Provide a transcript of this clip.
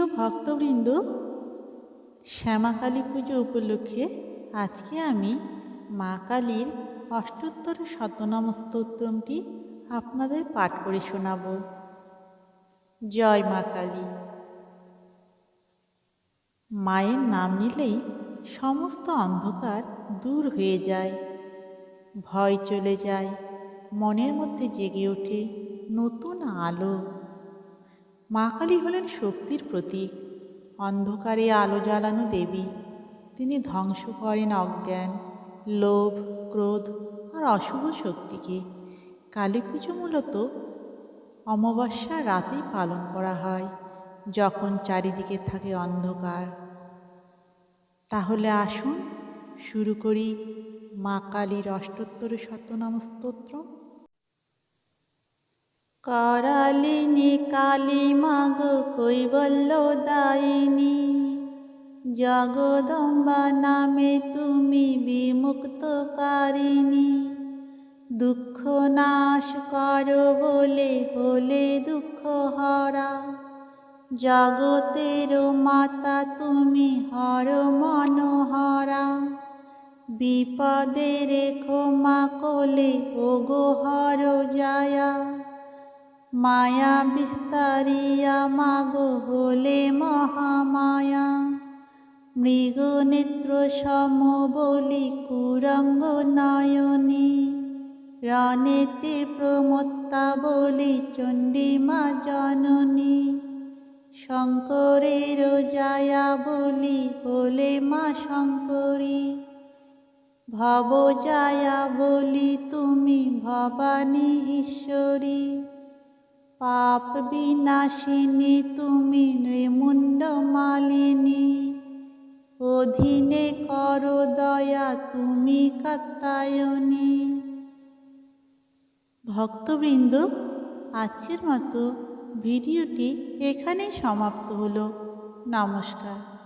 প্রিয় ভক্তবৃন্দ, শ্যামাকালী পুজো উপলক্ষে আজকে আমি মা কালীর অষ্টোত্তর শতনাম স্তোত্রমটি আপনাদের পাঠ করে শোনাব। জয় মা কালী। মায়ের নাম নিলেই সমস্ত অন্ধকার দূর হয়ে যায়, ভয় চলে যায়, মনের মধ্যে জেগে ওঠে নতুন আলো। মা কালী হলেন শক্তির প্রতীক। অন্ধকারে আলো জ্বালানো দেবী। তিনি ধ্বংস করেন অজ্ঞান, লোভ, ক্রোধ আর অশুভ শক্তিকে। কালী পুজো মূলত অমাবস্যার রাতেই পালন করা হয়, যখন চারিদিকে থাকে অন্ধকার। তাহলে আসুন শুরু করি মা কালীর অষ্টোত্তর শতনাম স্তোত্র। করালিনী কালী মাগ কৈবল্য দায়িনী জগদম্বা নামে তুমি বিমুক্তকারিণী দুঃখ নাশ করো বলে হলে দুঃখ হরা। জগতের মাতা তুমি হর মনোহরা। বিপদের ক্ষমা কোলে ওগো হর যায়া মায়া বিস্তারিয়া মাগো হলে মহামায়া। মৃগ নেত্র সম বলি কুরঙ্গ নয়নী। রণেতে প্রমত্তা বলি চণ্ডীমা জননী। শঙ্করের জায়া বলি হলে মা শঙ্করী। ভব জায়া বলি তুমি ভবানী ঈশ্বরী। পাপ বিনাশিনী, তুমি নৃমুণ্ড মালিনী। অধীনে কর দয়া, তুমি কাত্তায়নী ভক্তবৃন্দ, আজকের মতো ভিডিওটি এখানেই সমাপ্ত হলো। নমস্কার।